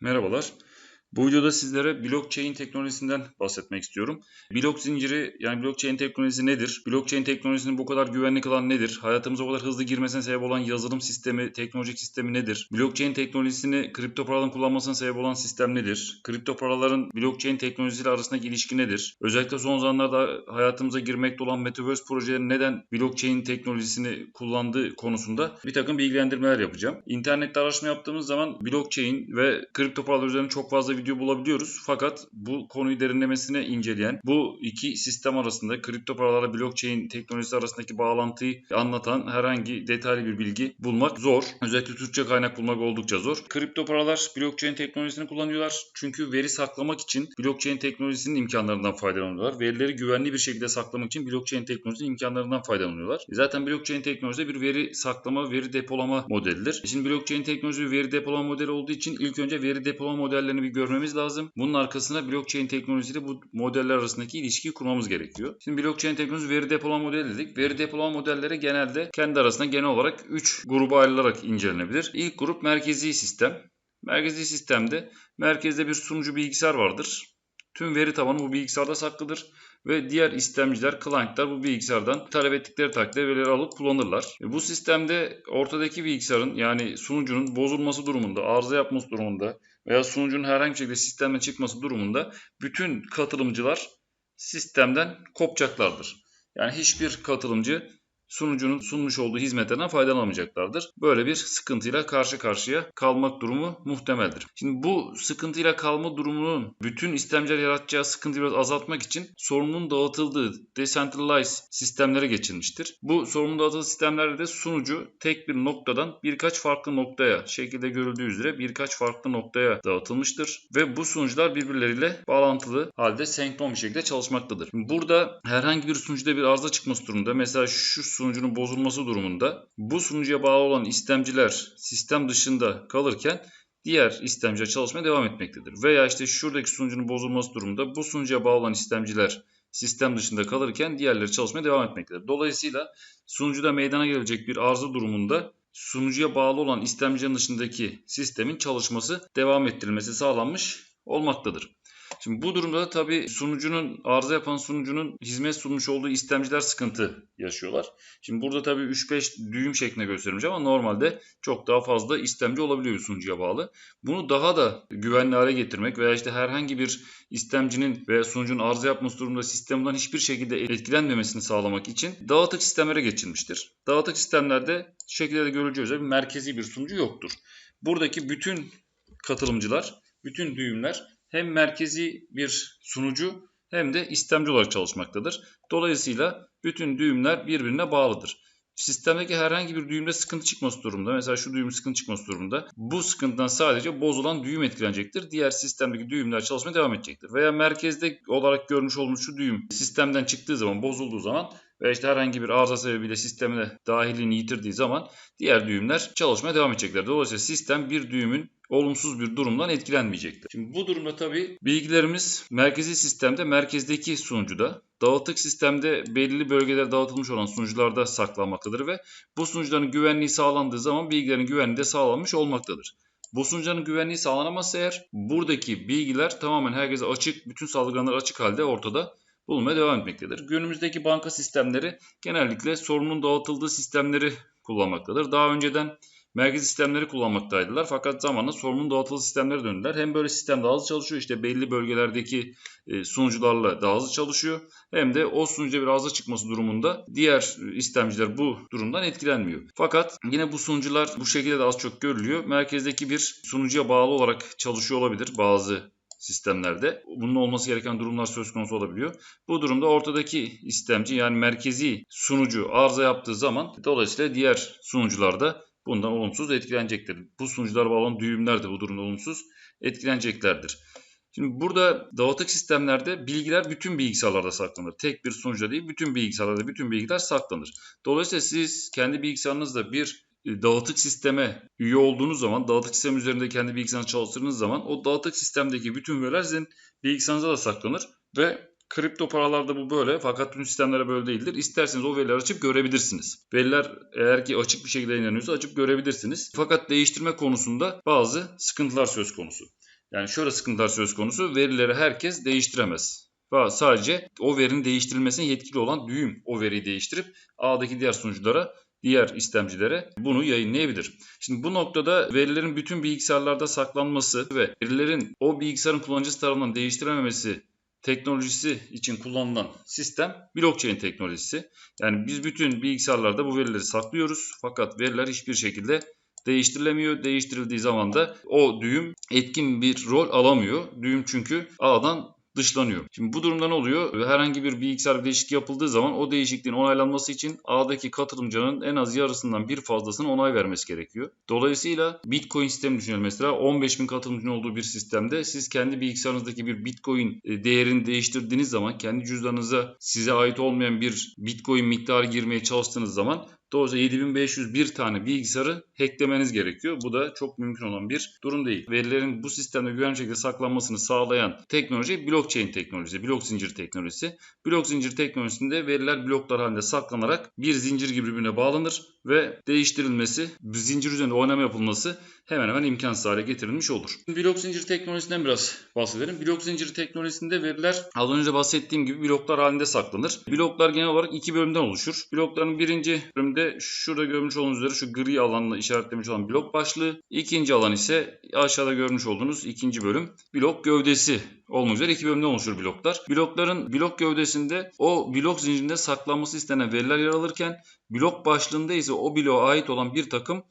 Merhabalar. Bu videoda sizlere blockchain teknolojisinden bahsetmek istiyorum. Blok zinciri yani blockchain teknolojisi nedir? Blockchain teknolojisini bu kadar güvenli kılan nedir? Hayatımıza o kadar hızlı girmesine sebep olan yazılım sistemi, teknolojik sistemi nedir? Blockchain teknolojisini kripto paraların kullanmasına sebep olan sistem nedir? Kripto paraların blockchain teknolojisiyle arasındaki ilişki nedir? Özellikle son zamanlarda hayatımıza girmekte olan Metaverse projeleri neden blockchain teknolojisini kullandığı konusunda bir takım bilgilendirmeler yapacağım. İnternette araştırma yaptığımız zaman blockchain ve kripto paralar üzerine çok fazla video bulabiliyoruz. Fakat bu konuyu derinlemesine inceleyen, bu iki sistem arasında kripto paralarla blockchain teknolojisi arasındaki bağlantıyı anlatan herhangi detaylı bir bilgi bulmak zor. Özellikle Türkçe kaynak bulmak oldukça zor. Kripto paralar blockchain teknolojisini kullanıyorlar. Çünkü veri saklamak için blockchain teknolojisinin imkanlarından faydalanıyorlar. Verileri güvenli bir şekilde saklamak için blockchain teknolojisinin imkanlarından faydalanıyorlar. Zaten blockchain teknolojisi bir veri saklama, veri depolama modelidir. Şimdi blockchain teknolojisi bir veri depolama modeli olduğu için ilk önce veri depolama modellerini bir görmemiz görmemiz lazım. Bunun arkasına blockchain teknolojisiyle bu modeller arasındaki ilişkiyi kurmamız gerekiyor. Şimdi blockchain teknolojisi veri depolama modeli dedik. Veri depolama modelleri genelde kendi arasında genel olarak 3 gruba ayrılarak incelenebilir. İlk grup merkezi sistem. Merkezi sistemde merkezde bir sunucu bilgisayar vardır. Tüm veri tabanı bu bilgisayarda saklıdır ve diğer istemciler, client'lar bu bilgisayardan talep ettikleri takdirde verileri alıp kullanırlar. E, bu sistemde ortadaki bilgisayarın yani sunucunun bozulması durumunda, arıza yapması durumunda veya sunucunun herhangi bir şekilde sistemden çıkması durumunda bütün katılımcılar sistemden kopacaklardır. Yani hiçbir katılımcı sunucunun sunmuş olduğu hizmetlerden faydalanamayacaklardır. Böyle bir sıkıntıyla karşı karşıya kalmak durumu muhtemeldir. Şimdi bu sıkıntıyla kalma durumunun bütün istemciler yaratacağı sıkıntıyı biraz azaltmak için sorunun dağıtıldığı decentralized sistemlere geçilmiştir. Bu sorunun dağıtıldığı sistemlerde de sunucu tek bir noktadan birkaç farklı noktaya şekilde görüldüğü üzere birkaç farklı noktaya dağıtılmıştır ve bu sunucular birbirleriyle bağlantılı halde senkron bir şekilde çalışmaktadır. Burada herhangi bir sunucuda bir arıza çıkması durumunda mesela şu sunucunun bozulması durumunda bu sunucuya bağlı olan istemciler sistem dışında kalırken diğer istemciler çalışmaya devam etmektedir. Veya işte şuradaki sunucunun bozulması durumunda bu sunucuya bağlı olan istemciler sistem dışında kalırken diğerleri çalışmaya devam etmektedir. Dolayısıyla sunucuda meydana gelecek bir arıza durumunda sunucuya bağlı olan istemcinin dışındaki sistemin çalışması devam ettirilmesi sağlanmış olmaktadır. Şimdi bu durumda da tabii sunucunun, arıza yapan sunucunun hizmet sunmuş olduğu istemciler sıkıntı yaşıyorlar. Şimdi burada tabii 3-5 düğüm şeklinde göstermiş ama normalde çok daha fazla istemci olabiliyor sunucuya bağlı. Bunu daha da güvenli hale getirmek veya işte herhangi bir istemcinin veya sunucunun arıza yapması durumunda sistemden hiçbir şekilde etkilenmemesini sağlamak için dağıtık sistemlere geçilmiştir. Dağıtık sistemlerde şekilde de görüleceği üzere merkezi bir sunucu yoktur. Buradaki bütün katılımcılar, bütün düğümler hem merkezi bir sunucu hem de istemci olarak çalışmaktadır. Dolayısıyla bütün düğümler birbirine bağlıdır. Sistemdeki herhangi bir düğümde sıkıntı çıkması durumunda, mesela şu düğüm sıkıntı çıkması durumunda bu sıkıntıdan sadece bozulan düğüm etkilenecektir. Diğer sistemdeki düğümler çalışmaya devam edecektir. Veya merkezde olarak görmüş olduğumuz şu düğüm sistemden çıktığı zaman, bozulduğu zaman veya işte herhangi bir arıza sebebiyle sistemine dahilini yitirdiği zaman diğer düğümler çalışmaya devam edecekler. Dolayısıyla sistem bir düğümün olumsuz bir durumdan etkilenmeyecektir. Şimdi bu durumda tabii bilgilerimiz merkezi sistemde merkezdeki sunucuda, dağıtık sistemde belirli bölgelere dağıtılmış olan sunucularda saklanmaktadır ve bu sunucuların güvenliği sağlandığı zaman bilgilerin güvenliği de sağlanmış olmaktadır. Bu sunucuların güvenliği sağlanamazsa eğer buradaki bilgiler tamamen herkese açık, bütün saldırganlar açık halde ortada bulunmaya devam etmektedir. Günümüzdeki banka sistemleri genellikle sorunun dağıtıldığı sistemleri kullanmaktadır. Daha önceden merkez sistemleri kullanmaktaydılar. Fakat zamanla sorunun dağıtılı sistemlere döndüler. Hem böyle sistem daha hızlı çalışıyor işte belli bölgelerdeki e, sunucularla daha hızlı çalışıyor. Hem de o sunucuda bir arıza çıkması durumunda diğer istemciler bu durumdan etkilenmiyor. Fakat yine bu sunucular bu şekilde de az çok görülüyor. Merkezdeki bir sunucuya bağlı olarak çalışıyor olabilir bazı sistemlerde. Bunun olması gereken durumlar söz konusu olabiliyor. Bu durumda ortadaki istemci yani merkezi sunucu arıza yaptığı zaman dolayısıyla diğer sunucularda bundan olumsuz etkilenecektir. Bu sunucular bağlanan düğümler de bu durumda olumsuz etkileneceklerdir. Şimdi burada dağıtık sistemlerde bilgiler bütün bilgisayarlarda saklanır. Tek bir sunucuda değil bütün bilgisayarlarda bütün bilgiler saklanır. Dolayısıyla siz kendi bilgisayarınızda bir e, dağıtık sisteme üye olduğunuz zaman, dağıtık sistem üzerinde kendi bilgisayarınızı çalıştırdığınız zaman o dağıtık sistemdeki bütün veriler sizin bilgisayarınıza da saklanır ve Kripto paralarda bu böyle fakat tüm sistemlere böyle değildir. İsterseniz o verileri açıp görebilirsiniz. Veriler eğer ki açık bir şekilde inanıyorsa açıp görebilirsiniz. Fakat değiştirme konusunda bazı sıkıntılar söz konusu. Yani şöyle sıkıntılar söz konusu. Verileri herkes değiştiremez. Sadece o verinin değiştirilmesine yetkili olan düğüm o veriyi değiştirip ağdaki diğer sunuculara diğer istemcilere bunu yayınlayabilir. Şimdi bu noktada verilerin bütün bilgisayarlarda saklanması ve verilerin o bilgisayarın kullanıcısı tarafından değiştirememesi teknolojisi için kullanılan sistem blockchain teknolojisi. Yani biz bütün bilgisayarlarda bu verileri saklıyoruz fakat veriler hiçbir şekilde değiştirilemiyor. Değiştirildiği zaman da o düğüm etkin bir rol alamıyor. Düğüm çünkü ağdan dışlanıyor. Şimdi bu durumda ne oluyor? Herhangi bir bilgisayar değişiklik yapıldığı zaman o değişikliğin onaylanması için ağdaki katılımcının en az yarısından bir fazlasını onay vermesi gerekiyor. Dolayısıyla Bitcoin sistemi düşünelim mesela 15 bin katılımcının olduğu bir sistemde siz kendi bilgisayarınızdaki bir Bitcoin e, değerini değiştirdiğiniz zaman kendi cüzdanınıza size ait olmayan bir Bitcoin miktarı girmeye çalıştığınız zaman Dolayısıyla 7501 tane bilgisayarı hacklemeniz gerekiyor. Bu da çok mümkün olan bir durum değil. Verilerin bu sistemde güvenli şekilde saklanmasını sağlayan teknoloji blockchain teknolojisi, blok zincir teknolojisi. Blok zincir teknolojisinde veriler bloklar halinde saklanarak bir zincir gibi birbirine bağlanır ve değiştirilmesi, zincir üzerinde oynama yapılması hemen hemen imkansız hale getirilmiş olur. Blok zincir teknolojisinden biraz bahsedelim. Blok zincir teknolojisinde veriler az önce bahsettiğim gibi bloklar halinde saklanır. Bloklar genel olarak iki bölümden oluşur. Blokların birinci bölümde şurada görmüş olduğunuz üzere şu gri alanla işaretlemiş olan blok başlığı. İkinci alan ise aşağıda görmüş olduğunuz ikinci bölüm blok gövdesi olmak üzere iki bölümden oluşur bloklar. Blokların blok gövdesinde o blok zincirinde saklanması istenen veriler yer alırken blok başlığında ise o bloğa ait olan bir takım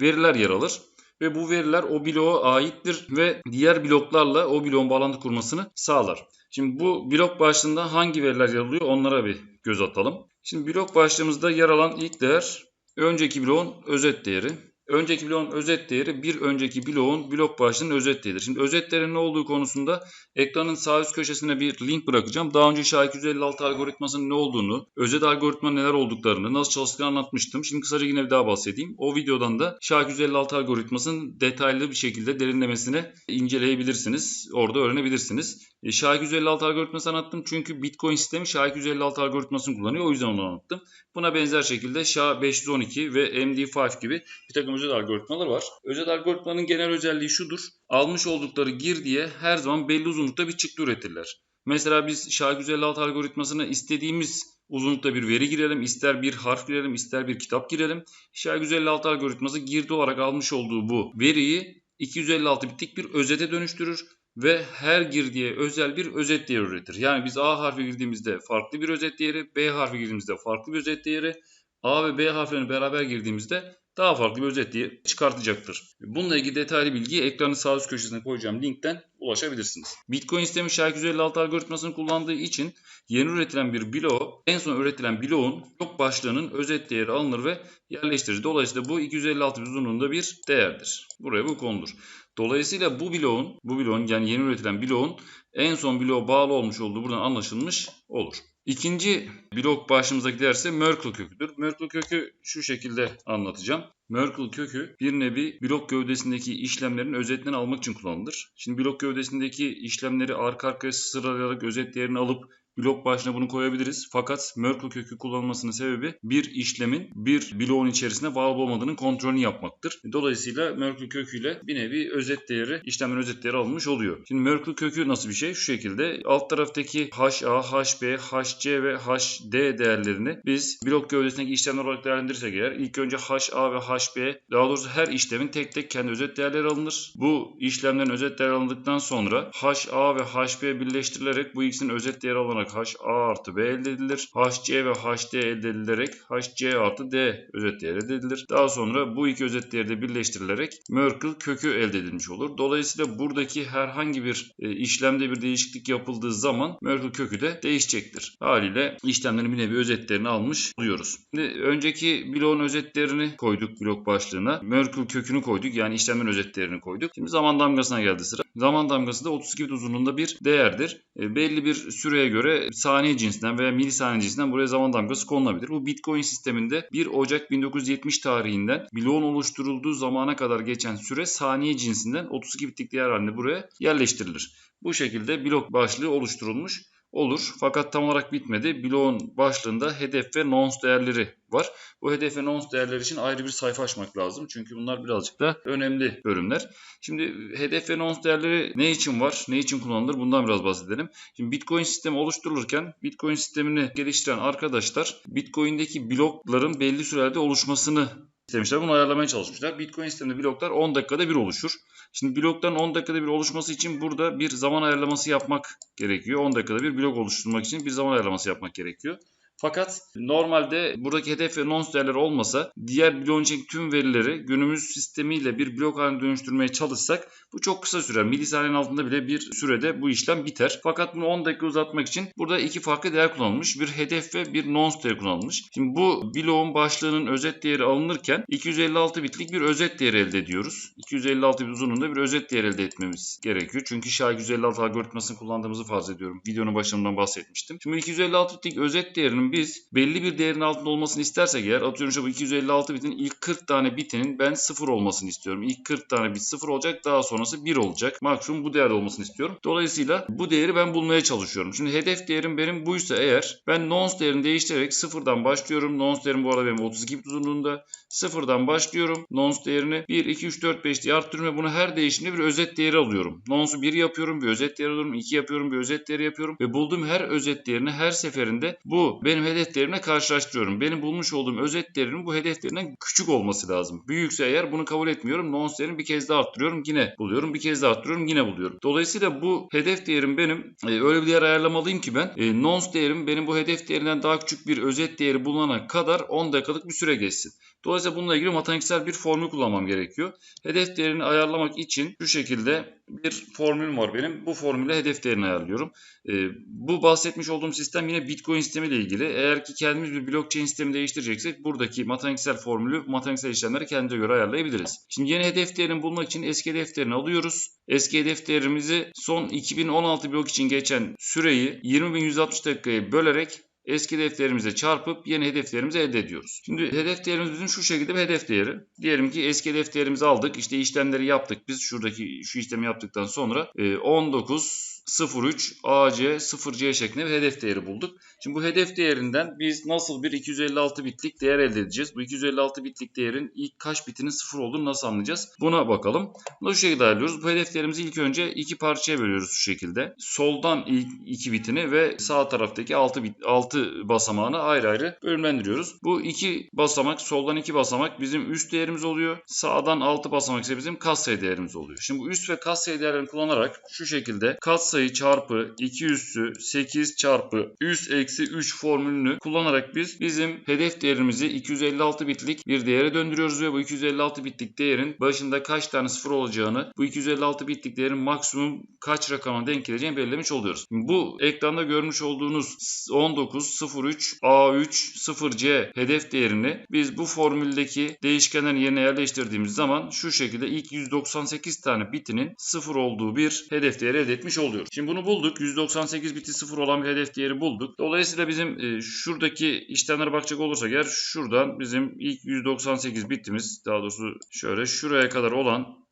veriler yer alır ve bu veriler o bloğa aittir ve diğer bloklarla o bloğun bağlantı kurmasını sağlar. Şimdi bu blok başlığında hangi veriler yer alıyor onlara bir göz atalım. Şimdi blok başlığımızda yer alan ilk değer önceki bloğun özet değeri. Önceki bloğun özet değeri bir önceki bloğun blok başlığının özet değeridir. Şimdi özet değerinin ne olduğu konusunda ekranın sağ üst köşesine bir link bırakacağım. Daha önce SHA-256 algoritmasının ne olduğunu, özet algoritma neler olduklarını, nasıl çalıştığını anlatmıştım. Şimdi kısaca yine bir daha bahsedeyim. O videodan da SHA-256 algoritmasının detaylı bir şekilde derinlemesine inceleyebilirsiniz. Orada öğrenebilirsiniz. E, SHA-256 algoritması anlattım çünkü Bitcoin sistemi SHA-256 algoritmasını kullanıyor. O yüzden onu anlattım. Buna benzer şekilde SHA-512 ve MD5 gibi bir takım özel algoritmalar var. Özel algoritmanın genel özelliği şudur. Almış oldukları girdiye her zaman belli uzunlukta bir çıktı üretirler. Mesela biz SHA-256 algoritmasına istediğimiz uzunlukta bir veri girelim, ister bir harf girelim, ister bir kitap girelim. SHA-256 algoritması girdi olarak almış olduğu bu veriyi 256 bitlik bir özete dönüştürür ve her girdiye özel bir özet değeri üretir. Yani biz A harfi girdiğimizde farklı bir özet değeri, B harfi girdiğimizde farklı bir özet değeri, A ve B harflerini beraber girdiğimizde daha farklı bir özet diye çıkartacaktır. Bununla ilgili detaylı bilgiyi ekranın sağ üst köşesine koyacağım linkten ulaşabilirsiniz. Bitcoin sistemi SHA-256 algoritmasını kullandığı için yeni üretilen bir bloğu en son üretilen bloğun blok başlığının özet değeri alınır ve yerleştirilir. Dolayısıyla bu 256 uzunluğunda bir değerdir. Buraya bu konulur. Dolayısıyla bu bloğun, bu bloğun yani yeni üretilen bloğun en son bloğa bağlı olmuş olduğu buradan anlaşılmış olur. İkinci blok başlığımızdaki değer ise Merkle köküdür. Merkle kökü şu şekilde anlatacağım. Merkle kökü bir nevi blok gövdesindeki işlemlerin özetinden almak için kullanılır. Şimdi blok gövdesindeki işlemleri arka arkaya sıralayarak özet değerini alıp blok başına bunu koyabiliriz. Fakat Merkle kökü kullanılmasının sebebi bir işlemin bir bloğun içerisinde bağlı olmadığının kontrolünü yapmaktır. Dolayısıyla Merkle köküyle bir nevi özet değeri, işlemlerin özet değeri alınmış oluyor. Şimdi Merkle kökü nasıl bir şey? Şu şekilde alt taraftaki HA, HB, HC ve HD değerlerini biz blok gövdesindeki işlemler olarak değerlendirirsek eğer ilk önce HA ve HB daha doğrusu her işlemin tek tek kendi özet değerleri alınır. Bu işlemlerin özet değeri alındıktan sonra HA ve HB birleştirilerek bu ikisinin özet değeri alarak olarak HA artı B elde edilir. HC ve HD elde edilerek HC artı D özet değeri elde edilir. Daha sonra bu iki özet değeri de birleştirilerek Merkle kökü elde edilmiş olur. Dolayısıyla buradaki herhangi bir e, işlemde bir değişiklik yapıldığı zaman Merkle kökü de değişecektir. Haliyle işlemlerin bir nevi özetlerini almış oluyoruz. Şimdi önceki bloğun özetlerini koyduk blok başlığına. Merkle kökünü koyduk yani işlemlerin özetlerini koyduk. Şimdi zaman damgasına geldi sıra. Zaman damgası da 32 bit uzunluğunda bir değerdir. E, belli bir süreye göre saniye cinsinden veya milisaniye cinsinden buraya zaman damgası konulabilir. Bu Bitcoin sisteminde 1 Ocak 1970 tarihinden bloğun oluşturulduğu zamana kadar geçen süre saniye cinsinden 32 bitlik değer halinde buraya yerleştirilir. Bu şekilde blok başlığı oluşturulmuş olur. Fakat tam olarak bitmedi. Bloğun başlığında hedef ve nonce değerleri var. Bu hedef ve nonce değerleri için ayrı bir sayfa açmak lazım. Çünkü bunlar birazcık da önemli bölümler. Şimdi hedef ve nonce değerleri ne için var? Ne için kullanılır? Bundan biraz bahsedelim. Şimdi Bitcoin sistemi oluşturulurken Bitcoin sistemini geliştiren arkadaşlar Bitcoin'deki blokların belli sürelerde oluşmasını istemişler. Bunu ayarlamaya çalışmışlar. Bitcoin sisteminde bloklar 10 dakikada bir oluşur. Şimdi blokların 10 dakikada bir oluşması için burada bir zaman ayarlaması yapmak gerekiyor. 10 dakikada bir blok oluşturmak için bir zaman ayarlaması yapmak gerekiyor. Fakat normalde buradaki hedef ve nonce değerleri olmasa diğer bloğun içindeki tüm verileri günümüz sistemiyle bir blok haline dönüştürmeye çalışsak bu çok kısa sürer. Milisaniyenin altında bile bir sürede bu işlem biter. Fakat bunu 10 dakika uzatmak için burada iki farklı değer kullanılmış. Bir hedef ve bir nonce değeri kullanılmış. Şimdi bu bloğun başlığının özet değeri alınırken 256 bitlik bir özet değeri elde ediyoruz. 256 bit uzunluğunda bir özet değeri elde etmemiz gerekiyor. Çünkü SHA-256 algoritmasını kullandığımızı farz ediyorum. Videonun başından bahsetmiştim. Şimdi 256 bitlik özet değerinin biz belli bir değerin altında olmasını istersek eğer atıyorum şu bu 256 bitin ilk 40 tane bitinin ben 0 olmasını istiyorum. İlk 40 tane bit 0 olacak daha sonrası 1 olacak. Maksimum bu değerde olmasını istiyorum. Dolayısıyla bu değeri ben bulmaya çalışıyorum. Şimdi hedef değerim benim buysa eğer ben nonce değerini değiştirerek sıfırdan başlıyorum. Nonce değerim bu arada benim 32 bit uzunluğunda. Sıfırdan başlıyorum. Nonce değerini 1, 2, 3, 4, 5 diye arttırıyorum ve bunu her değişimde bir özet değeri alıyorum. Nonce'u 1 yapıyorum, bir özet değeri alıyorum. 2 yapıyorum, bir özet değeri yapıyorum. Ve bulduğum her özet değerini her seferinde bu benim hedef değerimle karşılaştırıyorum. Benim bulmuş olduğum özet değerinin bu hedef değerinden küçük olması lazım. Büyükse eğer bunu kabul etmiyorum. Nonce değerini bir kez daha arttırıyorum. Yine buluyorum. Bir kez daha arttırıyorum. Yine buluyorum. Dolayısıyla bu hedef değerim benim e, öyle bir değer ayarlamalıyım ki ben e, nonce değerim benim bu hedef değerinden daha küçük bir özet değeri bulana kadar 10 dakikalık bir süre geçsin. Dolayısıyla bununla ilgili matematiksel bir formül kullanmam gerekiyor. Hedef değerini ayarlamak için şu şekilde bir formülüm var benim. Bu formülle hedef değerini ayarlıyorum. Ee, bu bahsetmiş olduğum sistem yine Bitcoin sistemi ile ilgili. Eğer ki kendimiz bir blockchain sistemi değiştireceksek buradaki matematiksel formülü, matematiksel işlemleri kendimize göre ayarlayabiliriz. Şimdi yeni hedef değerini bulmak için eski hedef değerini alıyoruz. Eski hedef değerimizi son 2016 blok için geçen süreyi 20.160 dakikaya bölerek eski hedeflerimize çarpıp yeni hedeflerimizi elde ediyoruz. Şimdi hedef değerimiz bizim şu şekilde bir hedef değeri. Diyelim ki eski hedef değerimizi aldık. İşte işlemleri yaptık. Biz şuradaki şu işlemi yaptıktan sonra 19 03 AC 0C şeklinde bir hedef değeri bulduk. Şimdi bu hedef değerinden biz nasıl bir 256 bitlik değer elde edeceğiz? Bu 256 bitlik değerin ilk kaç bitinin 0 olduğunu nasıl anlayacağız? Buna bakalım. Bunu şu şekilde ayarlıyoruz. Bu hedef değerimizi ilk önce iki parçaya bölüyoruz şu şekilde. Soldan ilk iki bitini ve sağ taraftaki 6 bit 6 basamağını ayrı ayrı bölümlendiriyoruz. Bu iki basamak soldan iki basamak bizim üst değerimiz oluyor. Sağdan 6 basamak ise bizim katsayı değerimiz oluyor. Şimdi bu üst ve katsayı değerlerini kullanarak şu şekilde katsayı sayı çarpı 2 üssü 8 çarpı üst eksi 3 formülünü kullanarak biz bizim hedef değerimizi 256 bitlik bir değere döndürüyoruz ve bu 256 bitlik değerin başında kaç tane sıfır olacağını bu 256 bitlik değerin maksimum kaç rakama denk geleceğini belirlemiş oluyoruz. Bu ekranda görmüş olduğunuz 19 03 A3 0C hedef değerini biz bu formüldeki değişkenlerin yerine yerleştirdiğimiz zaman şu şekilde ilk 198 tane bitinin sıfır olduğu bir hedef değeri elde etmiş oluyoruz. Şimdi bunu bulduk. 198 biti 0 olan bir hedef değeri bulduk. Dolayısıyla bizim e, şuradaki işlemlere bakacak olursak eğer şuradan bizim ilk 198 bitimiz daha doğrusu şöyle şuraya kadar olan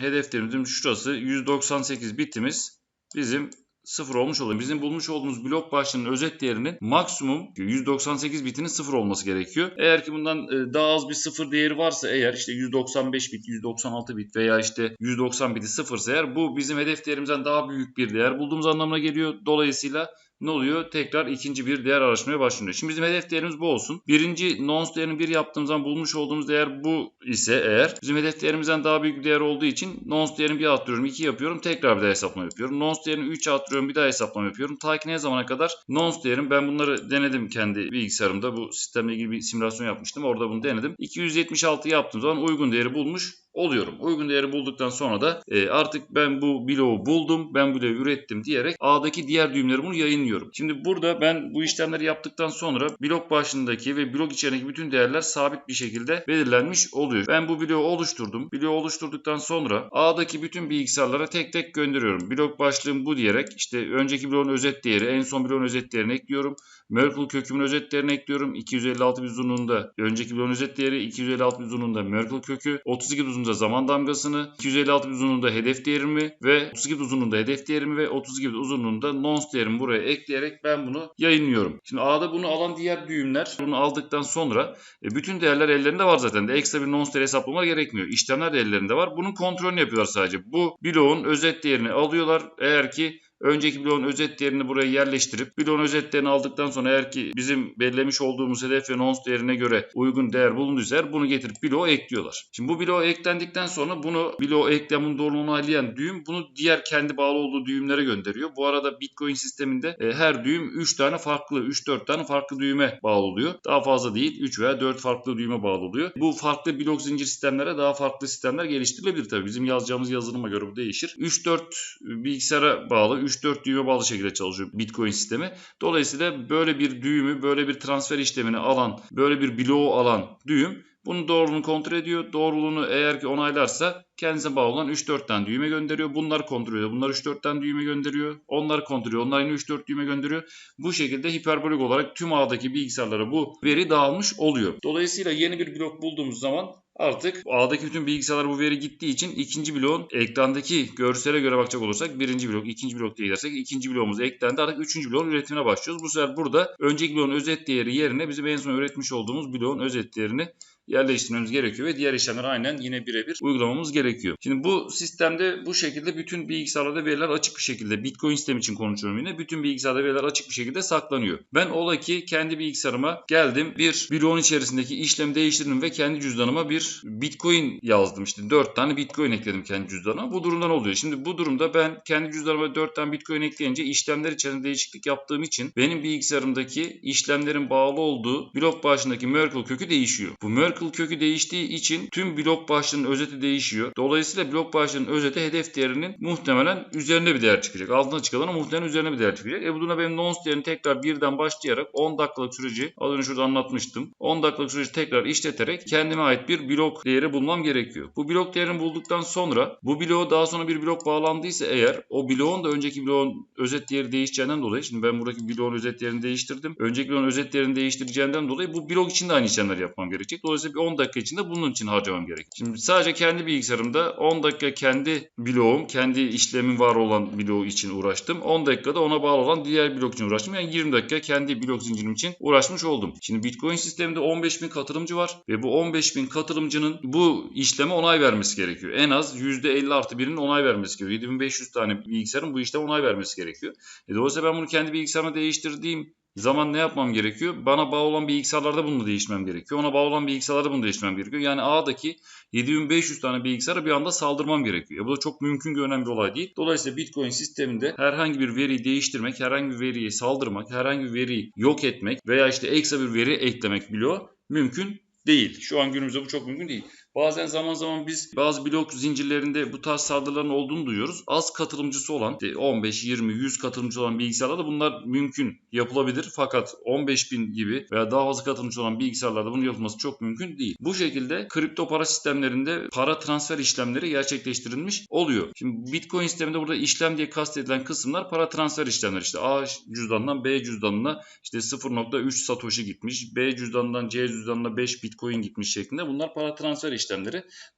hedeflerimizin şurası 198 bitimiz bizim sıfır olmuş oluyor. Bizim bulmuş olduğumuz blok başlığının özet değerinin maksimum 198 bitinin sıfır olması gerekiyor. Eğer ki bundan e, daha az bir sıfır değeri varsa eğer işte 195 bit, 196 bit veya işte 190 biti sıfırsa eğer bu bizim hedef değerimizden daha büyük bir değer bulduğumuz anlamına geliyor. Dolayısıyla ne oluyor? Tekrar ikinci bir değer araştırmaya başlıyor. Şimdi bizim hedef değerimiz bu olsun. Birinci nonce değerini bir yaptığımız zaman bulmuş olduğumuz değer bu ise eğer bizim hedef değerimizden daha büyük bir değer olduğu için nonce değerini bir arttırıyorum, iki yapıyorum, tekrar bir daha hesaplama yapıyorum. Nonce değerini 3 arttırıyorum, bir daha hesaplama yapıyorum. Ta ki ne zamana kadar nonce değerim ben bunları denedim kendi bilgisayarımda. Bu sistemle ilgili bir simülasyon yapmıştım. Orada bunu denedim. 276 yaptığım zaman uygun değeri bulmuş oluyorum. Uygun değeri bulduktan sonra da e, artık ben bu bloğu buldum, ben bloğu ürettim diyerek A'daki diğer düğümleri bunu yayınlıyorum. Şimdi burada ben bu işlemleri yaptıktan sonra blok başındaki ve blok içerisindeki bütün değerler sabit bir şekilde belirlenmiş oluyor. Ben bu bloğu oluşturdum. Bloğu oluşturduktan sonra A'daki bütün bilgisayarlara tek tek gönderiyorum. Blok başlığım bu diyerek işte önceki bloğun özet değeri, en son bloğun özet değerini ekliyorum. Merkle kökümün özet değerini ekliyorum. 256 bir uzunluğunda önceki bloğun özet değeri, 256 bir uzunluğunda Merkle kökü, 32 uzunluğunda uzunluğunda zaman damgasını, 256 bit uzunluğunda hedef değerimi ve 32 bit uzunluğunda hedef değerimi ve 32 bit uzunluğunda nonce değerimi buraya ekleyerek ben bunu yayınlıyorum. Şimdi A'da bunu alan diğer düğümler bunu aldıktan sonra e, bütün değerler ellerinde var zaten de ekstra bir nonce değeri hesaplamalar gerekmiyor. İşlemler de ellerinde var. Bunun kontrolünü yapıyorlar sadece. Bu bloğun özet değerini alıyorlar. Eğer ki Önceki bloğun özet değerini buraya yerleştirip bloğun özet değerini aldıktan sonra eğer ki bizim belirlemiş olduğumuz hedef ve nonce değerine göre uygun değer bulunduysa bunu getirip bloğa ekliyorlar. Şimdi bu bloğa eklendikten sonra bunu bloğa eklemin doğruluğunu onaylayan düğüm bunu diğer kendi bağlı olduğu düğümlere gönderiyor. Bu arada Bitcoin sisteminde e, her düğüm 3 tane farklı 3-4 tane farklı düğüme bağlı oluyor. Daha fazla değil 3 veya 4 farklı düğüme bağlı oluyor. Bu farklı blok zincir sistemlere daha farklı sistemler geliştirilebilir tabii. Bizim yazacağımız yazılıma göre bu değişir. 3-4 bilgisayara bağlı 3-4 düğüme bağlı şekilde çalışıyor Bitcoin sistemi. Dolayısıyla böyle bir düğümü, böyle bir transfer işlemini alan, böyle bir bloğu alan düğüm bunun doğruluğunu kontrol ediyor. Doğruluğunu eğer ki onaylarsa kendisine bağlı olan 3-4 tane düğme gönderiyor. Bunlar kontrol ediyor. Bunlar 3-4 tane düğme gönderiyor. Onlar kontrol ediyor. Onlar yine 3-4 düğme gönderiyor. Bu şekilde hiperbolik olarak tüm ağdaki bilgisayarlara bu veri dağılmış oluyor. Dolayısıyla yeni bir blok bulduğumuz zaman Artık A'daki bütün bilgisayarlar bu veri gittiği için ikinci bloğun ekrandaki görsele göre bakacak olursak birinci blok, ikinci blok diye gidersek ikinci bloğumuz eklendi. Artık üçüncü bloğun üretimine başlıyoruz. Bu sefer burada önceki bloğun özet değeri yerine bizim en son üretmiş olduğumuz bloğun özet değerini yerleştirmemiz gerekiyor ve diğer işlemler aynen yine birebir uygulamamız gerekiyor. Şimdi bu sistemde bu şekilde bütün bilgisayarlarda veriler açık bir şekilde Bitcoin sistem için konuşuyorum yine. Bütün bilgisayarda veriler açık bir şekilde saklanıyor. Ben ola ki kendi bilgisayarıma geldim bir bloğun içerisindeki işlemi değiştirdim ve kendi cüzdanıma bir Bitcoin yazdım. İşte 4 tane Bitcoin ekledim kendi cüzdanıma. Bu durumdan oluyor. Şimdi bu durumda ben kendi cüzdanıma 4 tane Bitcoin ekleyince işlemler içerisinde değişiklik yaptığım için benim bilgisayarımdaki işlemlerin bağlı olduğu blok başındaki Merkle kökü değişiyor. Bu Merkle Merkle kökü değiştiği için tüm blok başlığının özeti değişiyor. Dolayısıyla blok başlığının özeti hedef değerinin muhtemelen üzerine bir değer çıkacak. Altına çıkılana muhtemelen üzerine bir değer çıkacak. E bu durumda benim nonce değerini tekrar birden başlayarak 10 dakikalık süreci az önce şurada anlatmıştım. 10 dakikalık süreci tekrar işleterek kendime ait bir blok değeri bulmam gerekiyor. Bu blok değerini bulduktan sonra bu bloğa daha sonra bir blok bağlandıysa eğer o bloğun da önceki bloğun özet değeri değişeceğinden dolayı şimdi ben buradaki bloğun özet değerini değiştirdim. Önceki bloğun özet değerini değiştireceğinden dolayı bu blok için de aynı işlemler yapmam gerekecek. Dolayısıyla Bir 10 dakika içinde bunun için harcamam gerek. Şimdi sadece kendi bilgisayarımda 10 dakika kendi bloğum, kendi işlemin var olan bloğu için uğraştım. 10 dakikada ona bağlı olan diğer blok için uğraştım. Yani 20 dakika kendi blok zincirim için uğraşmış oldum. Şimdi Bitcoin sisteminde 15 bin katılımcı var ve bu 15 bin katılımcının bu işleme onay vermesi gerekiyor. En az %50 artı birinin onay vermesi gerekiyor. 7500 tane bilgisayarın bu işleme onay vermesi gerekiyor. E dolayısıyla ben bunu kendi bilgisayarıma değiştirdiğim zaman ne yapmam gerekiyor? Bana bağlı olan bilgisayarlarda bunu değişmem gerekiyor. Ona bağlı olan bilgisayarlarda bunu değişmem gerekiyor. Yani A'daki 7500 tane bilgisayara bir anda saldırmam gerekiyor. Bu da çok mümkün görünen bir olay değil. Dolayısıyla Bitcoin sisteminde herhangi bir veriyi değiştirmek, herhangi bir veriyi saldırmak, herhangi bir veriyi yok etmek veya işte ekstra bir veri eklemek biliyor mümkün değil. Şu an günümüzde bu çok mümkün değil. Bazen zaman zaman biz bazı blok zincirlerinde bu tarz saldırıların olduğunu duyuyoruz. Az katılımcısı olan 15, 20, 100 katılımcı olan bilgisayarlarda bunlar mümkün yapılabilir. Fakat 15 bin gibi veya daha fazla katılımcı olan bilgisayarlarda bunun yapılması çok mümkün değil. Bu şekilde kripto para sistemlerinde para transfer işlemleri gerçekleştirilmiş oluyor. Şimdi Bitcoin sisteminde burada işlem diye kastedilen kısımlar para transfer işlemleri. İşte A cüzdanından B cüzdanına işte 0.3 Satoshi gitmiş. B cüzdanından C cüzdanına 5 Bitcoin gitmiş şeklinde. Bunlar para transfer işlemleri.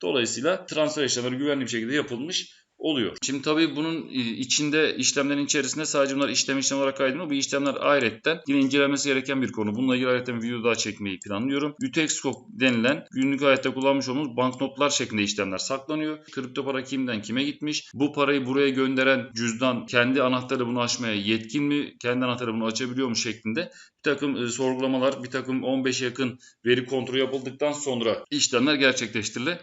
Dolayısıyla transfer işlemleri güvenli bir şekilde yapılmış oluyor. Şimdi tabii bunun e, içinde işlemlerin içerisinde sadece bunlar işlem işlem olarak kaydediyor. Bu işlemler ayrıca yine incelenmesi gereken bir konu. Bununla ilgili ayrıca bir video daha çekmeyi planlıyorum. Utexco denilen günlük hayatta kullanmış olduğumuz banknotlar şeklinde işlemler saklanıyor. Kripto para kimden kime gitmiş? Bu parayı buraya gönderen cüzdan kendi anahtarı bunu açmaya yetkin mi? Kendi anahtarı bunu açabiliyor mu şeklinde bir takım e, sorgulamalar, bir takım 15 yakın veri kontrolü yapıldıktan sonra işlemler gerçekleştirilebilir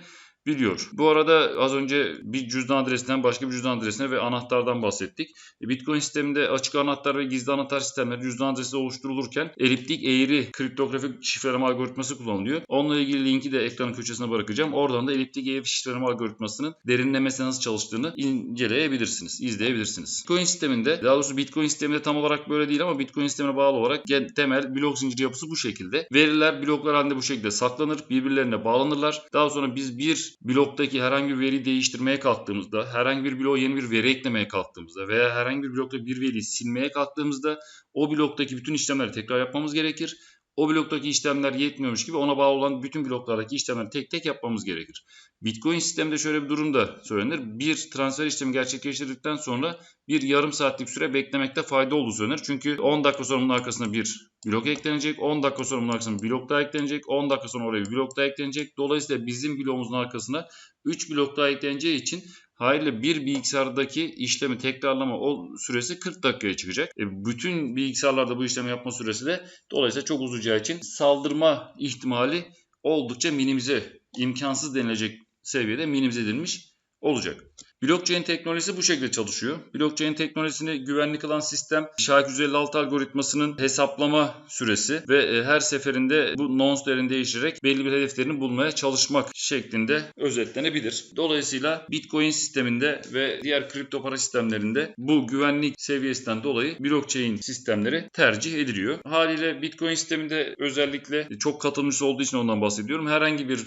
biliyor. Bu arada az önce bir cüzdan adresinden başka bir cüzdan adresine ve anahtardan bahsettik. E, Bitcoin sisteminde açık anahtar ve gizli anahtar sistemleri cüzdan adresi oluşturulurken eliptik eğri kriptografik şifreleme algoritması kullanılıyor. Onunla ilgili linki de ekranın köşesine bırakacağım. Oradan da eliptik eğri şifreleme algoritmasının derinlemesine nasıl çalıştığını inceleyebilirsiniz, izleyebilirsiniz. Bitcoin sisteminde, daha doğrusu Bitcoin sisteminde tam olarak böyle değil ama Bitcoin sistemine bağlı olarak temel blok zinciri yapısı bu şekilde. Veriler bloklar halinde bu şekilde saklanır, birbirlerine bağlanırlar. Daha sonra biz bir bloktaki herhangi bir veri değiştirmeye kalktığımızda, herhangi bir bloğa yeni bir veri eklemeye kalktığımızda veya herhangi bir blokta bir veriyi silmeye kalktığımızda o bloktaki bütün işlemleri tekrar yapmamız gerekir. O bloktaki işlemler yetmiyormuş gibi ona bağlı olan bütün bloklardaki işlemleri tek tek yapmamız gerekir. Bitcoin sisteminde şöyle bir durum da söylenir. Bir transfer işlemi gerçekleştirdikten sonra bir yarım saatlik süre beklemekte fayda olduğu söylenir. Çünkü 10 dakika sonra bunun arkasına bir blok eklenecek. 10 dakika sonra bunun arkasına bir blok daha eklenecek. 10 dakika sonra oraya bir blok daha eklenecek. Dolayısıyla bizim bloğumuzun arkasına 3 blok daha ekleneceği için Haliyle bir bilgisayardaki işlemi tekrarlama süresi 40 dakikaya çıkacak. E, bütün bilgisayarlarda bu işlemi yapma süresi de dolayısıyla çok uzayacağı için saldırma ihtimali oldukça minimize, imkansız denilecek seviyede minimize edilmiş olacak. Blockchain teknolojisi bu şekilde çalışıyor. Blockchain teknolojisini güvenli kılan sistem SHA 156 algoritmasının hesaplama süresi ve e, her seferinde bu nonce değerini değiştirerek belli bir hedeflerini bulmaya çalışmak şeklinde özetlenebilir. Dolayısıyla Bitcoin sisteminde ve diğer kripto para sistemlerinde bu güvenlik seviyesinden dolayı blockchain sistemleri tercih ediliyor. Haliyle Bitcoin sisteminde özellikle çok katılımcısı olduğu için ondan bahsediyorum. Herhangi bir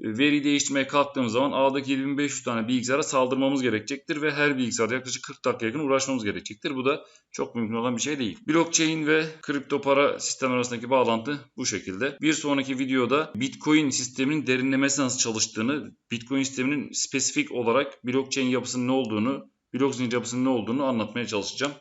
veri değiştirmeye kalktığımız zaman ağdaki 7500 tane bilgisayara saldırmamız gerekecektir ve her bilgisayarda yaklaşık 40 dakika yakın uğraşmamız gerekecektir. Bu da çok mümkün olan bir şey değil. Blockchain ve kripto para sistem arasındaki bağlantı bu şekilde. Bir sonraki videoda Bitcoin sisteminin derinlemesi nasıl çalıştığını, Bitcoin sisteminin spesifik olarak blockchain yapısının ne olduğunu, zincir yapısının ne olduğunu anlatmaya çalışacağım.